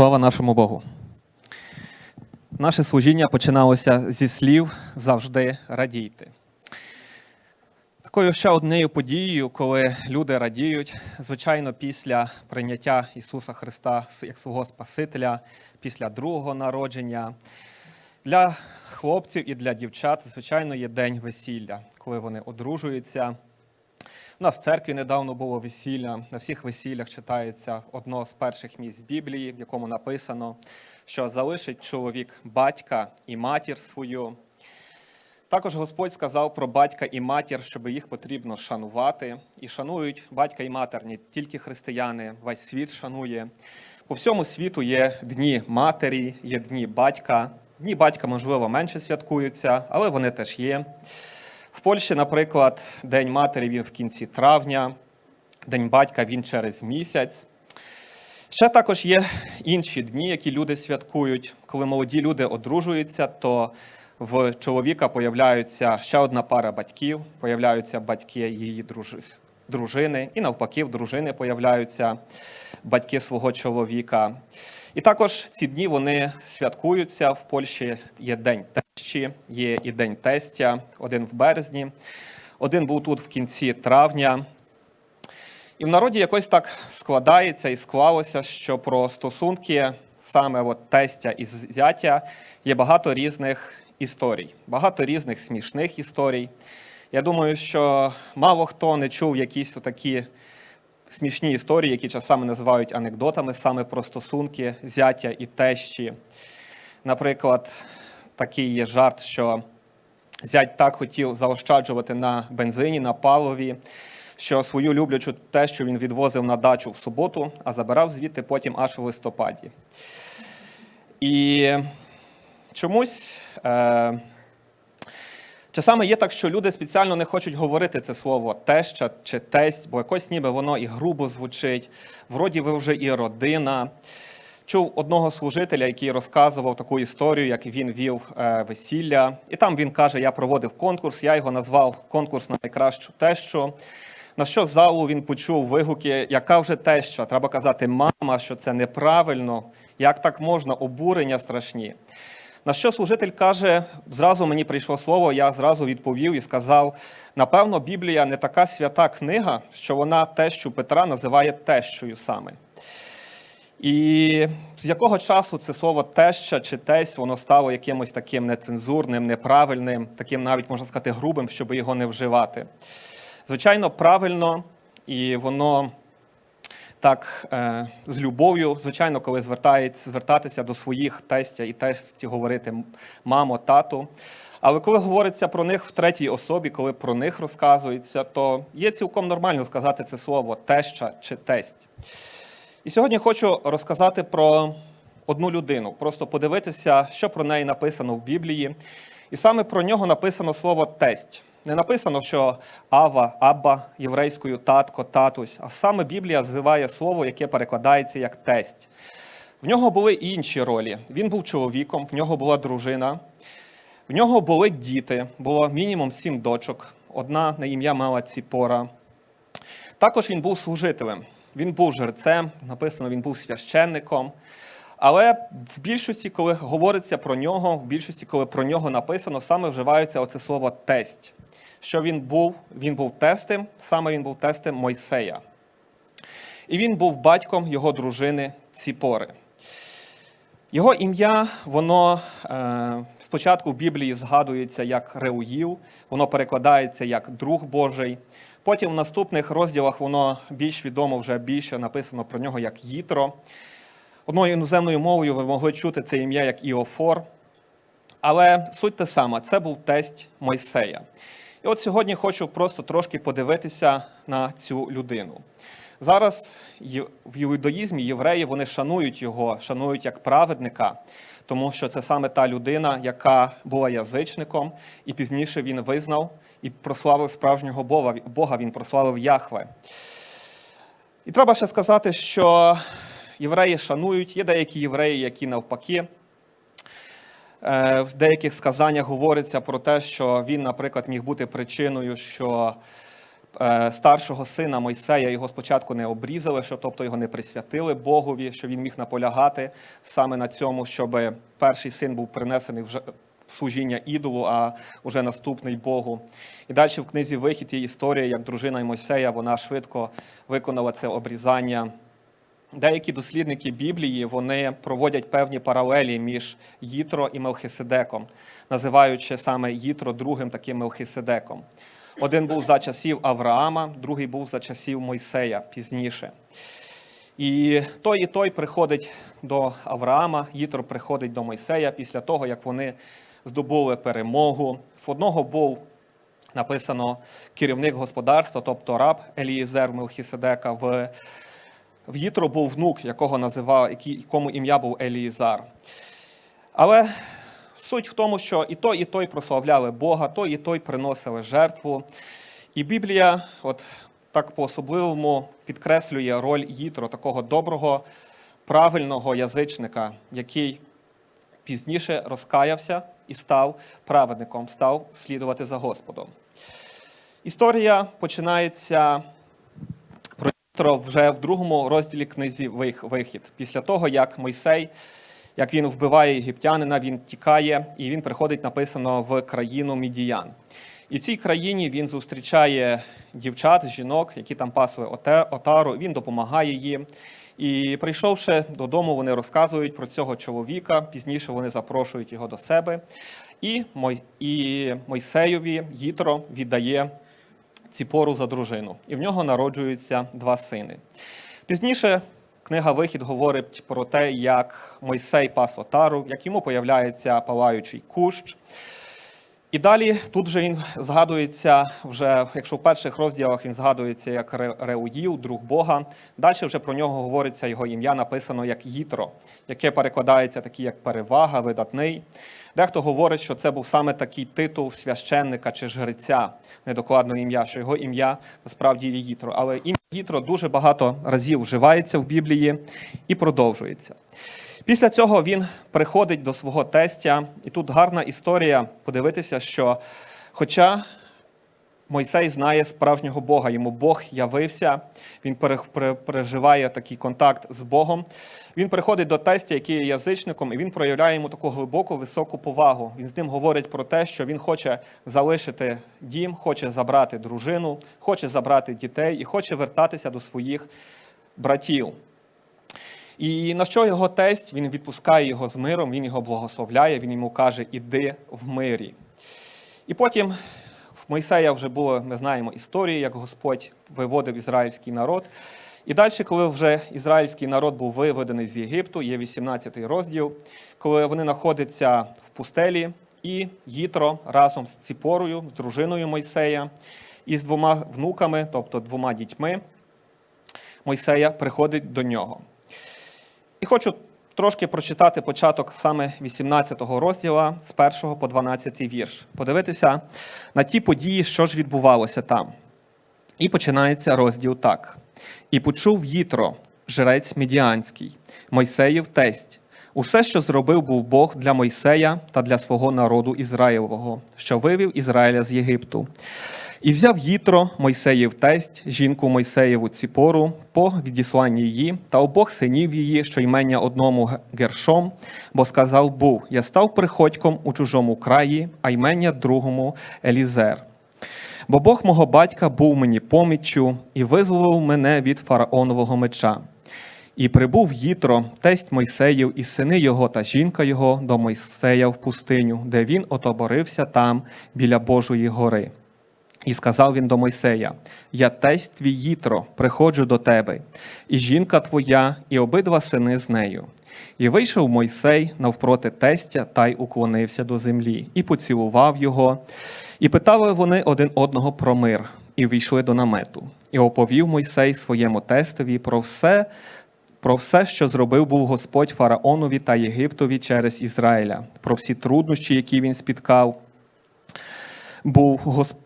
Слава нашому Богу. Наше служіння починалося зі слів завжди радійте. Такою ще однією подією, коли люди радіють, звичайно, після прийняття Ісуса Христа як свого Спасителя, після другого народження. Для хлопців і для дівчат, звичайно, є день весілля, коли вони одружуються. У нас в церкві недавно було весілля. На всіх весіллях читається одно з перших місць Біблії, в якому написано, що залишить чоловік батька і матір свою. Також Господь сказав про батька і матір, щоб їх потрібно шанувати. І шанують батька і матір не тільки християни, весь світ шанує. По всьому світу є дні матері, є дні батька. Дні батька, можливо, менше святкуються, але вони теж є. В Польщі, наприклад, День матері він в кінці травня, День батька він через місяць. Ще також є інші дні, які люди святкують. Коли молоді люди одружуються, то в чоловіка появляється ще одна пара батьків, появляються батьки її дружи- дружини, і навпаки, в дружини появляються батьки свого чоловіка. І також ці дні вони святкуються. В Польщі є День тещі, є і День тестя, один в березні, один був тут в кінці травня. І в народі якось так складається і склалося, що про стосунки саме от тестя і зятя є багато різних історій, багато різних смішних історій. Я думаю, що мало хто не чув якісь такі смішні історії, які часами називають анекдотами саме про стосунки зятя і тещі. Наприклад, такий є жарт, що зять так хотів заощаджувати на бензині, на паливі, що свою люблячу тещу він відвозив на дачу в суботу, а забирав звідти потім аж в листопаді. І чомусь. Е- Часами є так, що люди спеціально не хочуть говорити це слово теща чи тесть, бо якось ніби воно і грубо звучить. Вроді ви вже і родина. Чув одного служителя, який розказував таку історію, як він вів е, весілля. І там він каже: я проводив конкурс, я його назвав конкурс на найкращу тещу. На що залу він почув вигуки, яка вже теща? Треба казати, мама, що це неправильно, як так можна, обурення страшні. На що служитель каже, зразу мені прийшло слово, я зразу відповів і сказав: напевно, Біблія не така свята книга, що вона тещу Петра називає тещою саме. І з якого часу це слово теща чи тесть, воно стало якимось таким нецензурним, неправильним, таким навіть можна сказати, грубим, щоб його не вживати. Звичайно, правильно, і воно так е, з любов'ю, звичайно, коли звертатися до своїх тестя і тесті говорити мамо, тату. Але коли говориться про них в третій особі, коли про них розказується, то є цілком нормально сказати це слово теща чи тесть. І сьогодні хочу розказати про одну людину, просто подивитися, що про неї написано в Біблії. І саме про нього написано слово тесть. Не написано, що Ава, Абба єврейською татко, татусь, а саме Біблія називає слово, яке перекладається як тесть. В нього були і інші ролі. Він був чоловіком, в нього була дружина, в нього були діти, було мінімум сім дочок. Одна на ім'я мала Ціпора. Також він був служителем, він був жерцем, написано, він був священником. Але в більшості, коли говориться про нього, в більшості, коли про нього написано, саме вживається оце слово тесть. Що він був? Він був тестем, саме він був тестем Мойсея. І він був батьком його дружини Ціпори. Його ім'я, воно е, спочатку в Біблії згадується як Реуїл, воно перекладається як друг Божий. Потім в наступних розділах воно більш відомо, вже більше написано про нього як Їтро. Одною іноземною мовою ви могли чути це ім'я як Іофор. Але суть те сама, це був тесть Мойсея. І от сьогодні хочу просто трошки подивитися на цю людину. Зараз в юдаїзмі євреї вони шанують його, шанують як праведника, тому що це саме та людина, яка була язичником, і пізніше він визнав і прославив справжнього Бога, Бога він прославив Яхве. І треба ще сказати, що євреї шанують, є деякі євреї, які навпаки. Е, В деяких сказаннях говориться про те, що він, наприклад, міг бути причиною, що е, старшого сина Мойсея його спочатку не обрізали, що тобто його не присвятили Богові, що він міг наполягати саме на цьому, щоб перший син був принесений вже в служіння ідолу, а вже наступний Богу. І далі в книзі Вихід є історія, як дружина Мойсея, вона швидко виконала це обрізання. Деякі дослідники Біблії вони проводять певні паралелі між Їтро і Мелхиседеком, називаючи саме Їтро другим таким Мелхиседеком. Один був за часів Авраама, другий був за часів Мойсея пізніше. І той і той приходить до Авраама, Їтро приходить до Мойсея після того, як вони здобули перемогу. В одного був написано керівник господарства, тобто раб Елієзер Мелхіседека. В, в Їтро був внук, якого називав, якому ім'я був Елієзар. Але суть в тому, що і той, і той прославляли Бога, той і той приносили жертву. І Біблія, от так по-особливому підкреслює роль Їтро, такого доброго, правильного язичника, який пізніше розкаявся і став праведником, став слідувати за Господом. Історія починається вже в другому розділі книзі Вихід. Після того, як Мойсей, як він вбиває єгиптянина, він тікає і він приходить, написано, в країну Мідіян. І в цій країні він зустрічає дівчат, жінок, які там пасли отару, він допомагає їм. І прийшовши додому, вони розказують про цього чоловіка. Пізніше вони запрошують його до себе. І, Мойсеєві Їтро віддає Ціпору за дружину. І в нього народжуються два сини. Пізніше книга Вихід говорить про те, як Мойсей пас отару, як йому появляється палаючий кущ. І далі тут же він згадується вже, якщо в перших розділах він згадується як Ре- Реуїл, друг Бога. Далі вже про нього говориться його ім'я, написано як Їтро, яке перекладається такі як перевага, видатний. Дехто говорить, що це був саме такий титул священника чи жреця, недокладно ім'я, що його ім'я насправді є Їтро. Але ім'я Їтро дуже багато разів вживається в Біблії і продовжується. Після цього він приходить до свого тестя, і тут гарна історія подивитися, що хоча Мойсей знає справжнього Бога, йому Бог явився, він пере- пере- переживає такий контакт з Богом. Він приходить до тестя, який є язичником, і він проявляє йому таку глибоку, високу повагу. Він з ним говорить про те, що він хоче залишити дім, хоче забрати дружину, хоче забрати дітей і хоче вертатися до своїх братів. І на що його тесть? Він відпускає його з миром, він його благословляє, він йому каже, іди в мирі. І потім в Мойсея вже було, ми знаємо історії, як Господь виводив ізраїльський народ. І далі, коли вже ізраїльський народ був виведений з Єгипту, є 18 розділ, коли вони знаходяться в пустелі, і Їтро разом з Ціпорою, з дружиною Мойсея і з двома внуками, тобто двома дітьми, Мойсея приходить до нього. І хочу трошки прочитати початок саме 18 розділа з 1 по 12 вірш. Подивитися на ті події, що ж відбувалося там. І починається розділ так. І почув Їтро, жрець Мідіанський, Мойсеїв тесть. Усе, що зробив був Бог для Мойсея та для свого народу Ізраїлового, що вивів Ізраїля з Єгипту. І взяв Їтро, Мойсеїв тесть, жінку Мойсеєву Ціпору, по відісланні її та обох синів її, що ймення одному Гершом, бо сказав був: Я став приходьком у чужому краї, а ймення другому Елізер. Бо Бог мого батька був мені поміччю і визволив мене від фараонового меча. І прибув Їтро, тесть Мойсеїв, і сини його та жінка його до Мойсея в пустиню, де він отоборився там біля Божої гори. І сказав він до Мойсея: Я тесть твій Їтро, приходжу до тебе, і жінка твоя, і обидва сини з нею. І вийшов Мойсей навпроти тестя та й уклонився до землі, і поцілував його. І питали вони один одного про мир, і війшли до намету. І оповів Мойсей своєму тестові про все, про все, що зробив був Господь фараонові та Єгиптові через Ізраїля, про всі труднощі, які він спіткав, був Гос- е,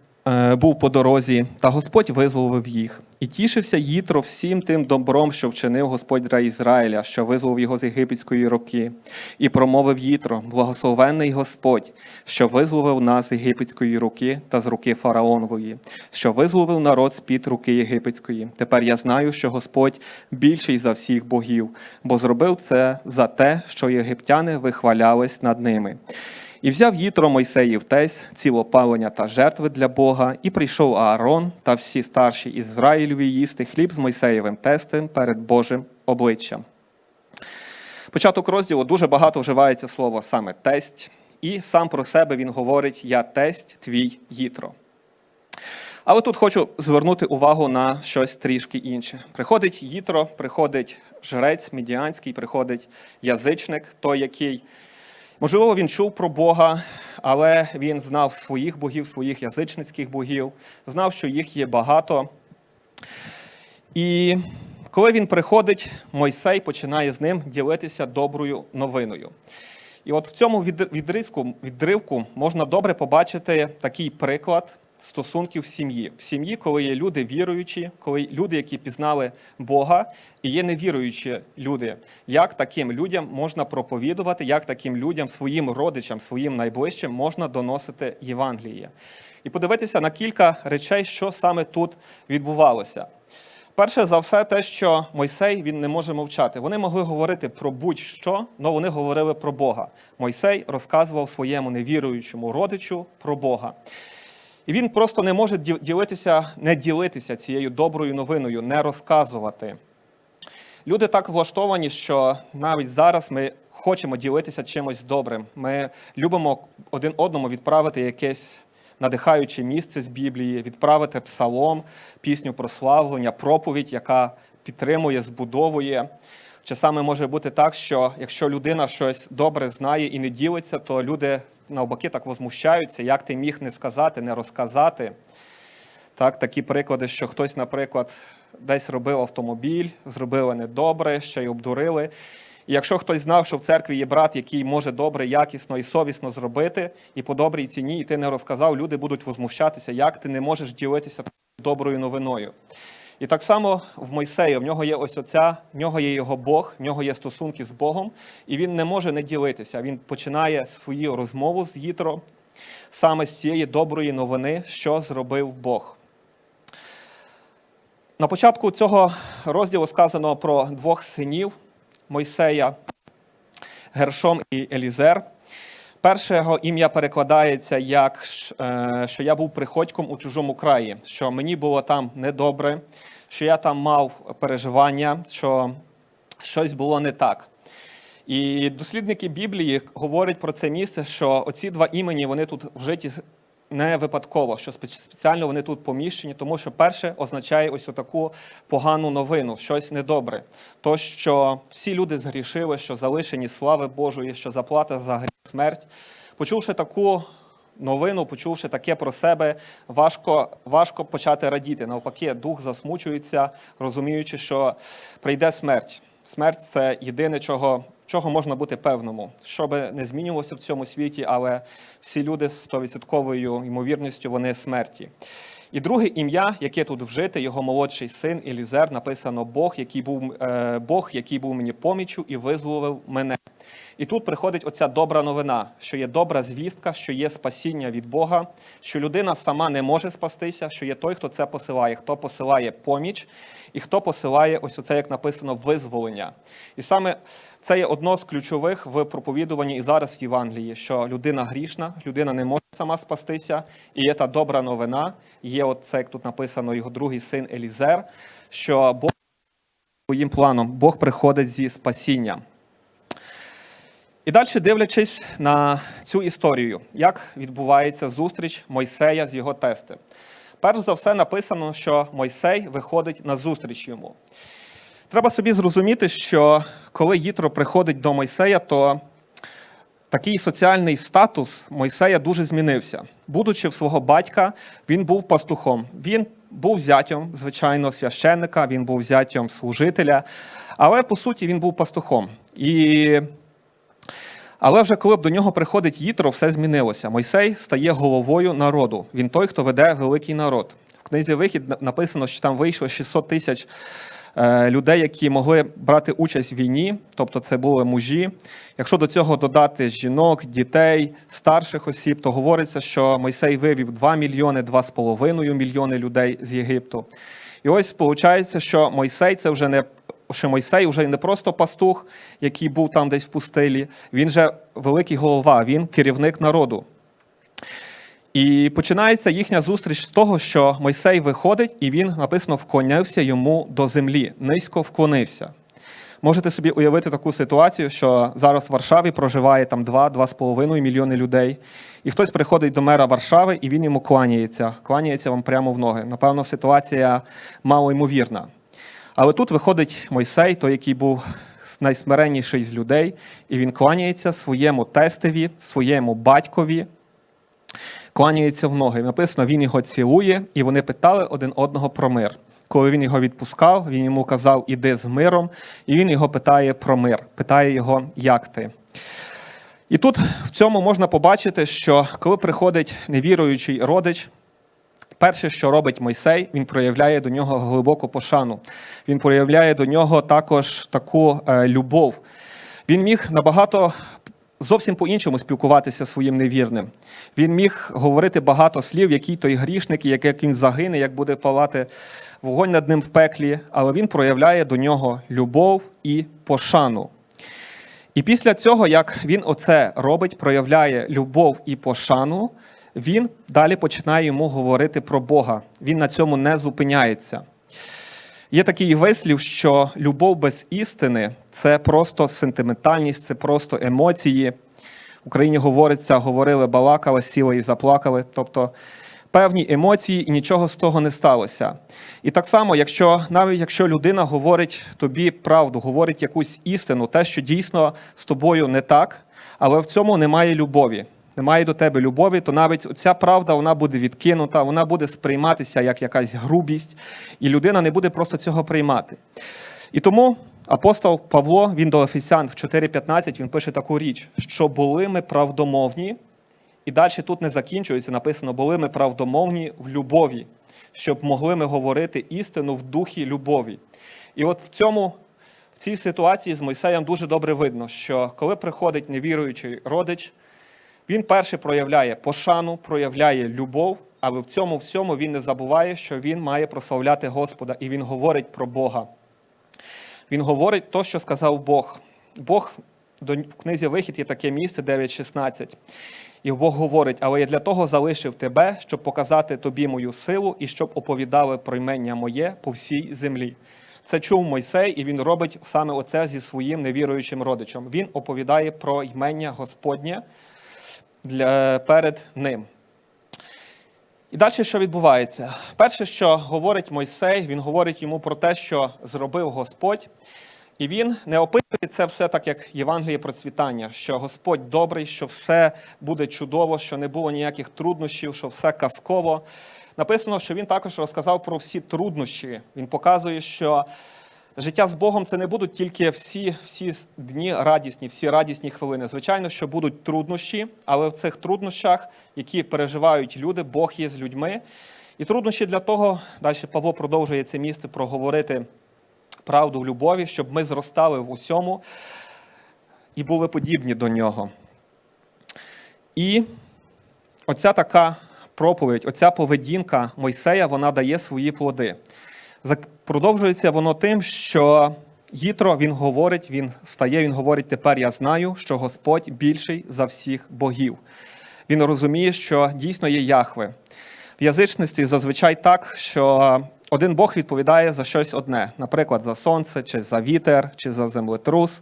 був по дорозі, та Господь визволив їх. І тішився Їтро всім тим добром, що вчинив Господь для Ізраїля, що визволив його з єгипетської руки, і промовив Їтро, благословенний Господь, що визволив нас з єгипетської руки та з руки фараонової, що визволив народ з-під руки єгипетської. Тепер я знаю, що Господь більший за всіх богів, бо зробив це за те, що єгиптяни вихвалялись над ними. І взяв Їтро Мойсеїв тесь, цілопалення та жертви для Бога, і прийшов Аарон та всі старші Ізраїлеві їсти хліб з Мойсеєвим тестем перед Божим обличчям. Початок розділу дуже багато вживається слово саме тесть, і сам про себе він говорить: Я тесть твій Їтро. Але тут хочу звернути увагу на щось трішки інше. Приходить Їтро, приходить жрець медіанський, приходить язичник, той, який Можливо, він чув про Бога, але він знав своїх богів, своїх язичницьких богів, знав, що їх є багато. І коли він приходить, Мойсей починає з ним ділитися доброю новиною. І от в цьому від- відривку можна добре побачити такий приклад стосунків в сім'ї. В сім'ї, коли є люди віруючі, коли люди, які пізнали Бога, і є невіруючі люди. Як таким людям можна проповідувати, як таким людям, своїм родичам, своїм найближчим можна доносити Євангеліє. І подивитися на кілька речей, що саме тут відбувалося. Перше за все, те, що Мойсей він не може мовчати. Вони могли говорити про будь-що, але вони говорили про Бога. Мойсей розказував своєму невіруючому родичу про Бога. І він просто не може ділитися, не ділитися цією доброю новиною, не розказувати. Люди так влаштовані, що навіть зараз ми хочемо ділитися чимось добрим. Ми любимо один одному відправити якесь надихаюче місце з Біблії, відправити псалом, пісню прославлення, проповідь, яка підтримує, збудовує. Часами може бути так, що якщо людина щось добре знає і не ділиться, то люди навпаки так возмущаються, як ти міг не сказати, не розказати. Так, такі приклади, що хтось, наприклад, десь робив автомобіль, зробили недобре, ще й обдурили. І якщо хтось знав, що в церкві є брат, який може добре, якісно і совісно зробити, і по добрій ціні, і ти не розказав, люди будуть возмущатися, як ти не можеш ділитися доброю новиною. І так само в Мойсеї, в нього є ось оця, в нього є його Бог, в нього є стосунки з Богом, і він не може не ділитися. Він починає свою розмову з Їтро саме з цієї доброї новини, що зробив Бог. На початку цього розділу сказано про двох синів Мойсея, Гершом і Елізер. Перше його ім'я перекладається як е, що я був приходьком у чужому краї, що мені було там недобре, що я там мав переживання, що щось було не так. І дослідники Біблії говорять про це місце, що оці два імені вони тут вжиті не випадково, що спеціально вони тут поміщені, тому що перше означає ось таку погану новину, щось недобре. То, що всі люди згрішили, що залишені слави Божої, що заплата за гріх смерть. Почувши таку новину, почувши таке про себе, важко, важко почати радіти. Навпаки, дух засмучується, розуміючи, що прийде смерть. Смерть це єдине, чого, чого можна бути певному. Що би не змінювалося в цьому світі, але всі люди з 100% ймовірністю вони смерті. І друге ім'я, яке тут вжите, його молодший син Елізер, написано Бог, який був е, Бог, який був мені помічю і визволив мене. І тут приходить оця добра новина, що є добра звістка, що є спасіння від Бога, що людина сама не може спастися, що є той, хто це посилає, хто посилає поміч, і хто посилає ось оце, як написано, визволення. І саме це є одно з ключових в проповідуванні і зараз в Євангелії, що людина грішна, людина не може сама спастися, і є та добра новина. Є от це, як тут написано, його другий син Елізер, що Бог своїм планом Бог приходить зі спасінням. І далі дивлячись на цю історію, як відбувається зустріч Мойсея з його тестем. Перш за все написано, що Мойсей виходить на зустріч йому. Треба собі зрозуміти, що коли Їтро приходить до Мойсея, то такий соціальний статус Мойсея дуже змінився. Будучи в свого батька, він був пастухом. Він був зятьом, звичайно, священника, він був зятьом служителя, але по суті він був пастухом. І Але вже коли б до нього приходить Їтро, все змінилося. Мойсей стає головою народу. Він той, хто веде великий народ. В книзі Вихід написано, що там вийшло 600 тисяч е, людей, які могли брати участь в війні, тобто це були мужі. Якщо до цього додати жінок, дітей, старших осіб, то говориться, що Мойсей вивів 2 мільйони, 2,5 мільйони людей з Єгипту. І ось виходить, що Мойсей це вже не що Мойсей вже не просто пастух, який був там десь в пустелі, він же великий голова, він керівник народу. І починається їхня зустріч з того, що Мойсей виходить, і він написано вклонявся йому до землі, низько вклонився. Можете собі уявити таку ситуацію, що зараз в Варшаві проживає там 2-2,5 мільйони людей, і хтось приходить до мера Варшави, і він йому кланяється, кланяється вам прямо в ноги. Напевно, ситуація малоймовірна. Але тут виходить Мойсей, той, який був найсмиренніший з людей, і він кланяється своєму тестеві, своєму батькові, кланяється в ноги. Написано, він його цілує, і вони питали один одного про мир. Коли він його відпускав, він йому казав, іди з миром, і він його питає про мир, питає його, як ти. І тут в цьому можна побачити, що коли приходить невіруючий родич, перше, що робить Мойсей, він проявляє до нього глибоку пошану. Він проявляє до нього також таку е, любов. Він міг набагато зовсім по-іншому спілкуватися своїм невірним. Він міг говорити багато слів, який той грішник, як він загине, як буде палати вогонь над ним в пеклі, але він проявляє до нього любов і пошану. І після цього, як він оце робить, проявляє любов і пошану, він далі починає йому говорити про Бога. Він на цьому не зупиняється. Є такий вислів, що любов без істини це просто сентиментальність, це просто емоції. В Україні говориться, говорили, балакали, сіли і заплакали. Тобто певні емоції і нічого з того не сталося. І так само, якщо навіть якщо людина говорить тобі правду, говорить якусь істину, те, що дійсно з тобою не так, але в цьому немає любові. Немає до тебе любові, то навіть ця правда вона буде відкинута, вона буде сприйматися як якась грубість, і людина не буде просто цього приймати. І тому апостол Павло, він до Ефесян в 4.15, він пише таку річ, що були ми правдомовні, і далі тут не закінчується, написано, були ми правдомовні в любові, щоб могли ми говорити істину в духі любові. І от в цьому, в цій ситуації з Мойсеєм дуже добре видно, що коли приходить невіруючий родич, він перше проявляє пошану, проявляє любов, але в цьому всьому він не забуває, що він має прославляти Господа, і він говорить про Бога. Він говорить то, що сказав Бог. Бог в книзі Вихід є таке місце 9.16. І Бог говорить, але я для того залишив тебе, щоб показати тобі мою силу і щоб оповідали про імення моє по всій землі. Це чув Мойсей, і він робить саме оце зі своїм невіруючим родичем. Він оповідає про ймення Господнє для, перед ним. І далі що відбувається? Перше, що говорить Мойсей, він говорить йому про те, що зробив Господь. І він не описує це все так, як Євангеліє процвітання, що Господь добрий, що все буде чудово, що не було ніяких труднощів, що все казково. Написано, що він також розказав про всі труднощі. Він показує, що життя з Богом це не будуть тільки всі, всі дні радісні, всі радісні хвилини. Звичайно, що будуть труднощі, але в цих труднощах, які переживають люди, Бог є з людьми. І труднощі для того, далі Павло продовжує це місце проговорити правду в любові, щоб ми зростали в усьому і були подібні до нього. І оця така проповідь, оця поведінка Мойсея, вона дає свої плоди. Продовжується воно тим, що Гітро він говорить, він стає, він говорить: тепер я знаю, що Господь більший за всіх богів. Він розуміє, що дійсно є Яхве. В язичності зазвичай так, що один Бог відповідає за щось одне, наприклад, за сонце, чи за вітер, чи за землетрус.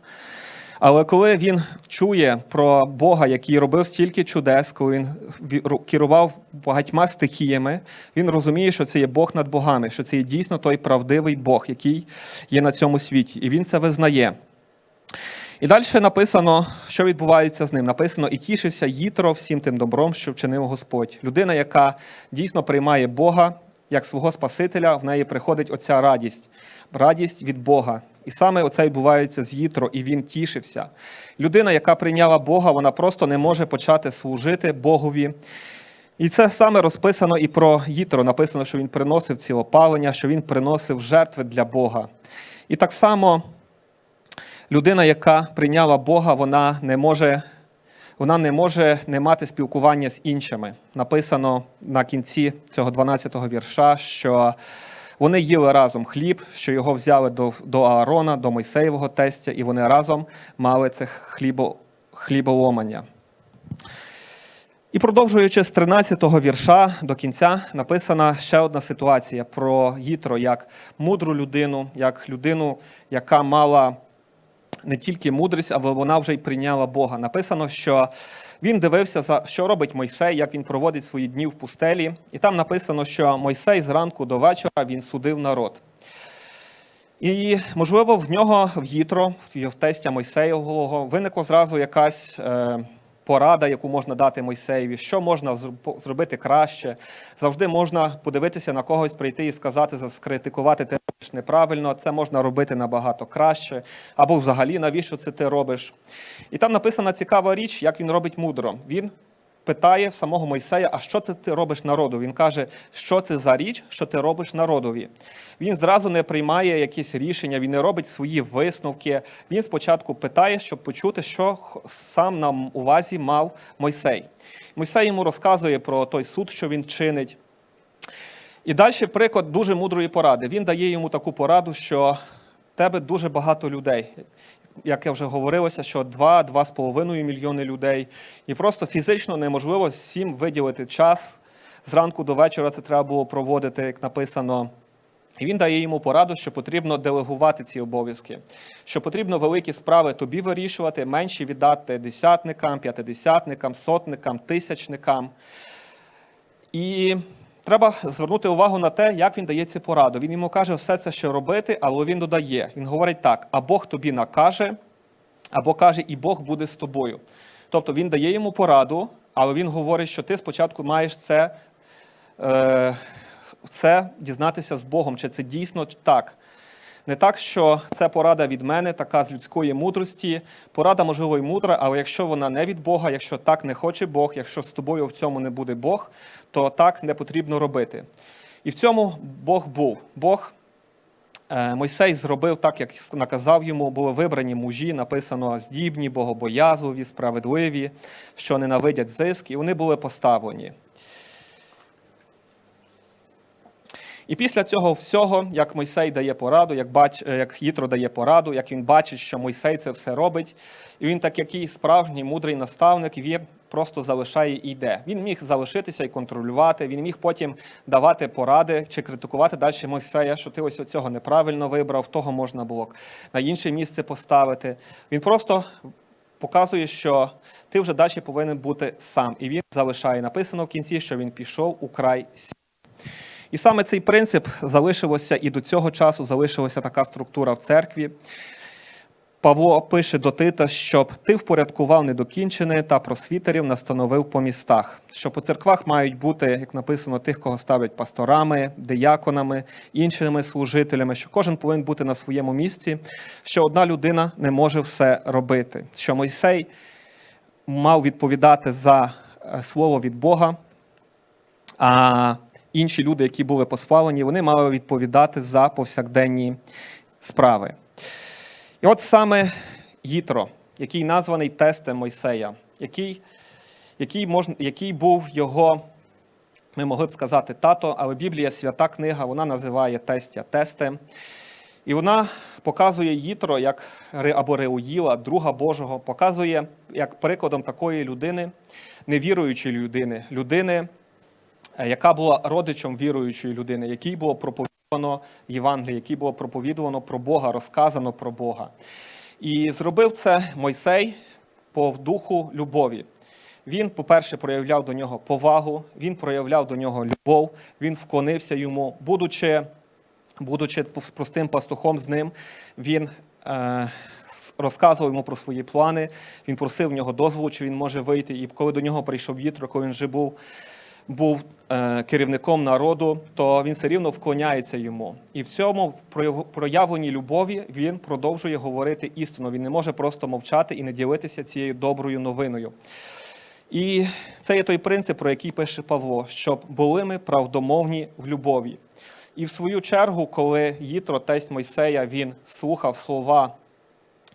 Але коли він чує про Бога, який робив стільки чудес, коли він керував багатьма стихіями, він розуміє, що це є Бог над богами, що це є дійсно той правдивий Бог, який є на цьому світі. І він це визнає. І далі написано, що відбувається з ним. Написано, і тішився Їтро всім тим добром, що вчинив Господь. Людина, яка дійсно приймає Бога, як свого Спасителя, в неї приходить оця радість, радість від Бога. І саме оце відбувається з Їтро, і він тішився. Людина, яка прийняла Бога, вона просто не може почати служити Богові. І це саме розписано і про Їтро. Написано, що він приносив цілопалення, що він приносив жертви для Бога. І так само людина, яка прийняла Бога, вона не може, вона не може не мати спілкування з іншими. Написано на кінці цього 12-го вірша, що вони їли разом хліб, що його взяли до, до Аарона, до Мойсеєвого тестя, і вони разом мали це хлібо, хліболомання. І продовжуючи з 13-го вірша до кінця, написана ще одна ситуація про Їтро як мудру людину, як людину, яка мала не тільки мудрість, але вона вже й прийняла Бога. Написано, що він дивився, за що робить Мойсей, як він проводить свої дні в пустелі. І там написано, що Мойсей зранку до вечора він судив народ. І, можливо, в нього в Гітро, в тестя Мойсеєвого, виникла зразу якась е, порада, яку можна дати Мойсеєві, що можна зробити краще. Завжди можна подивитися на когось, прийти і сказати, скритикувати ти робиш неправильно, це можна робити набагато краще. Або взагалі, навіщо це ти робиш? І там написана цікава річ, як він робить мудро. Він питає самого Мойсея, а що це ти робиш народу? Він каже, що це за річ, що ти робиш народові. Він зразу не приймає якісь рішення, він не робить свої висновки. Він спочатку питає, щоб почути, що сам на увазі мав Мойсей. Мойсей йому розказує про той суд, що він чинить. І далі приклад дуже мудрої поради. Він дає йому таку пораду, що в тебе дуже багато людей. Як я вже говорилося, що 2-2,5 мільйони людей. І просто фізично неможливо всім виділити час. Зранку до вечора це треба було проводити, як написано. І він дає йому пораду, що потрібно делегувати ці обов'язки, що потрібно великі справи тобі вирішувати, менші віддати десятникам, п'ятидесятникам, сотникам, тисячникам. І треба звернути увагу на те, як він дає ці пораду. Він йому каже все це, що робити, але він додає. Він говорить так: а Бог тобі накаже, або каже, і Бог буде з тобою. Тобто він дає йому пораду, але він говорить, що ти спочатку маєш це, е, це дізнатися з Богом, чи це дійсно так. Не так, що це порада від мене, така з людської мудрості. Порада, можливо, і мудра, але якщо вона не від Бога, якщо так не хоче Бог, якщо з тобою в цьому не буде Бог, то так не потрібно робити. І в цьому Бог був. Бог Е, Мойсей зробив так, як наказав йому, були вибрані мужі, написано здібні, богобоязливі, справедливі, що ненавидять зиск, і вони були поставлені. І після цього всього, як Мойсей дає пораду, як, бач, е, як Їтро дає пораду, як він бачить, що Мойсей це все робить, і він, так який справжній мудрий наставник, він просто залишає і йде. Він міг залишитися і контролювати, він міг потім давати поради чи критикувати далі Мойсея, що ти ось цього неправильно вибрав, того можна було на інше місце поставити. Він просто показує, що ти вже далі повинен бути сам. І він залишає. Написано в кінці, що він пішов у край сі. І саме цей принцип залишилося і до цього часу залишилася така структура в церкві. Павло пише до Тита, щоб ти впорядкував недокінчене та просвітерів настановив по містах. Що по церквах мають бути, як написано, тих, кого ставлять пасторами, дияконами, іншими служителями, що кожен повинен бути на своєму місці, що одна людина не може все робити. Що Мойсей мав відповідати за е, слово від Бога, а інші люди, які були послаблені, вони мали відповідати за повсякденні справи. І от саме Їтро, який названий тестем Мойсея, який, який, можна, який був його, ми могли б сказати, тато, але Біблія свята книга, вона називає тестя тестем. І вона показує Їтро як або Реуїла, друга Божого, показує як прикладом такої людини, невіруючої людини, людини, яка була родичем віруючої людини, якій було проповідано Євангеліє, якій було проповідувано про Бога, розказано про Бога. І зробив це Мойсей по духу любові. Він, по-перше, проявляв до нього повагу, він проявляв до нього любов, він вклонився йому, будучи, будучи простим пастухом з ним, він е, розказував йому про свої плани, він просив в нього дозволу, чи він може вийти. І коли до нього прийшов Вітро, коли він вже був був е, керівником народу, то він все рівно вклоняється йому. І в цьому прояв- проявленні любові він продовжує говорити істину. Він не може просто мовчати і не ділитися цією доброю новиною. І це є той принцип, про який пише Павло, щоб були ми правдомовні в любові. І в свою чергу, коли Їтро, тесть Мойсея, він слухав слова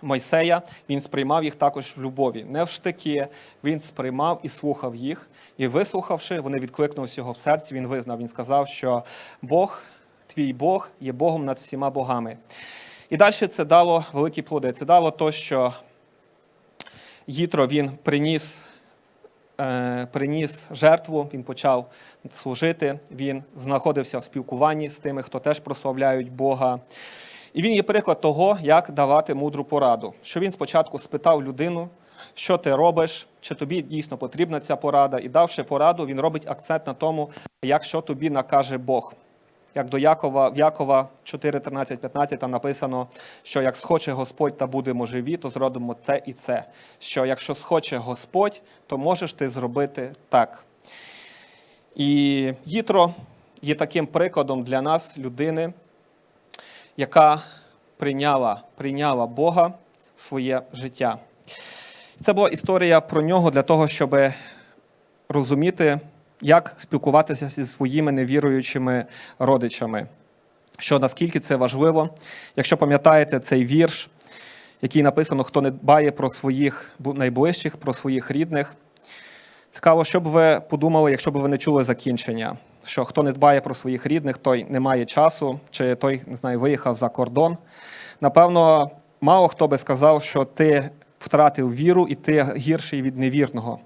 Мойсея, він сприймав їх також в любові. Не в штики, він сприймав і слухав їх. І вислухавши, вони відкликнулися його в серці. Він визнав, він сказав, що Бог, твій Бог, є Богом над всіма богами. І далі це дало великі плоди. Це дало то, що Їтро він приніс, е, приніс жертву, він почав служити, він знаходився в спілкуванні з тими, хто теж прославляють Бога. І він є приклад того, як давати мудру пораду. Що він спочатку спитав людину, що ти робиш, чи тобі дійсно потрібна ця порада, і давши пораду, він робить акцент на тому, як що тобі накаже Бог. Як до Якова, в Якова 4, 13, 15 там написано, що як схоче Господь та будемо живі, то зробимо те і це. Що якщо схоче Господь, то можеш ти зробити так. І Їтро є таким прикладом для нас, людини, яка прийняла, прийняла Бога в своє життя. Це була історія про нього для того, щоб розуміти, як спілкуватися зі своїми невіруючими родичами. Що наскільки це важливо, якщо пам'ятаєте цей вірш, який написано, хто не дбає про своїх найближчих, про своїх рідних. Цікаво, що б ви подумали, якщо б ви не чули закінчення, що хто не дбає про своїх рідних, той не має часу, чи той не знаю, виїхав за кордон. Напевно, мало хто би сказав, що ти втратив віру і ти гірший від невірного.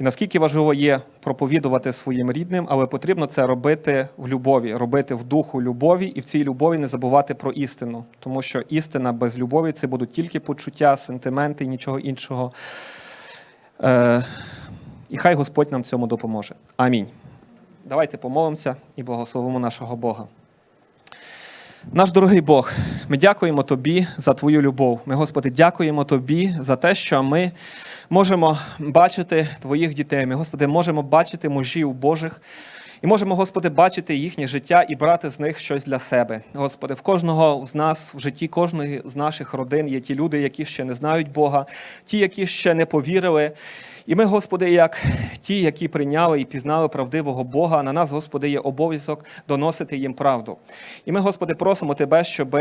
І наскільки важливо є проповідувати своїм рідним, але потрібно це робити в любові, робити в духу любові і в цій любові не забувати про істину. Тому що істина без любові це будуть тільки почуття, сентименти і нічого іншого. Е, і хай Господь нам цьому допоможе. Амінь. Давайте помолимося і благословимо нашого Бога. Наш дорогий Бог, ми дякуємо Тобі за Твою любов. Ми, Господи, дякуємо Тобі за те, що ми можемо бачити Твоїх дітей. Ми, Господи, можемо бачити мужів Божих. І можемо, Господи, бачити їхнє життя і брати з них щось для себе. Господи, в кожного з нас, в житті кожної з наших родин є ті люди, які ще не знають Бога, ті, які ще не повірили. І ми, Господи, як ті, які прийняли і пізнали правдивого Бога, на нас, Господи, є обов'язок доносити їм правду. І ми, Господи, просимо Тебе, щоб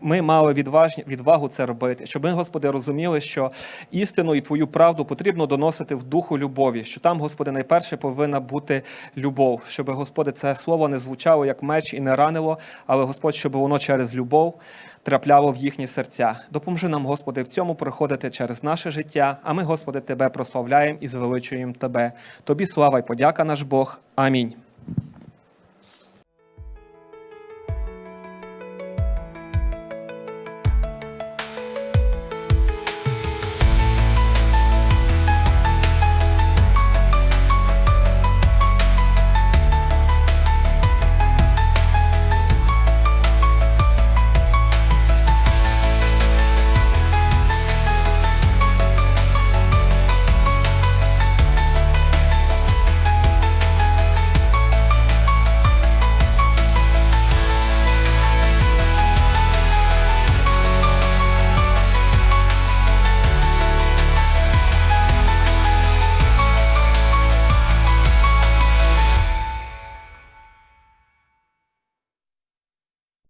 ми мали відважні, відвагу це робити, щоб ми, Господи, розуміли, що істину і Твою правду потрібно доносити в духу любові, що там, Господи, найперше повинна бути любов, щоб, Господи, це слово не звучало як меч і не ранило, але Господь, щоб воно через любов трапляло в їхні серця. Допоможи нам, Господи, в цьому проходити через наше життя. А ми, Господи, Тебе прославляємо і звеличуємо Тебе. Тобі слава й подяка, наш Бог. Амінь.